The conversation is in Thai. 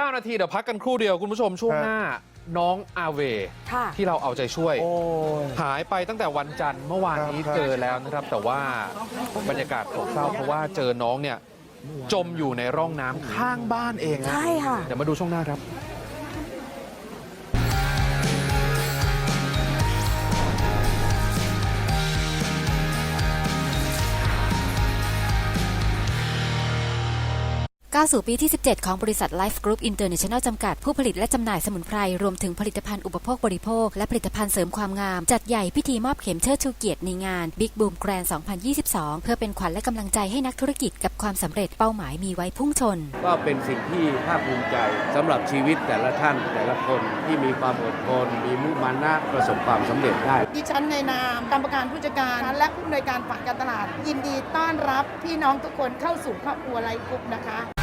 9 นาที เดี๋ยวพักกันครู่เดียวคุณผู้ชมช่วงหน้า น้องอาเวค่ะที่เราเอาใจช่วยโอ้ยหายไปตั้งแต่วันจันทร์เมื่อวานนี้ครับเจอแล้วนะครับ แต่ว่าบรรยากาศโศกเศร้าเพราะว่าเจอน้องเนี่ยจมอยู่ในร่องน้ำข้างบ้านเองนะใช่ค่ะเดี๋ยวมาดูช่วงหน้าครับ ก้าวสู่ปีที่ 17 ของบริษัท Life Group International จำกัด ผู้ผลิตและจำหน่ายสมุนไพร รวมถึงผลิตภัณฑ์อุปโภคบริโภค และผลิตภัณฑ์เสริมความงาม จัดใหญ่พิธีมอบเข็มเชิดชูเกียรติในงาน Big Boom Grand 2022 เพื่อเป็นขวัญและกำลังใจให้นักธุรกิจกับความสำเร็จเป้าหมายมีไว้พุ่งชน ก็เป็นสิ่งที่ภาคภูมิใจสำหรับชีวิตแต่ละท่านแต่ละคนที่มีความอดทนมีมุมานะประสบความสำเร็จได้ ดิฉันในนามกรรมการผู้จัดการและผู้อำนวยการฝ่ายการตลาด ยินดีต้อนรับพี่น้องทุกคนเข้าสู่ครอบครัวไลฟ์กรุ๊ปนะคะ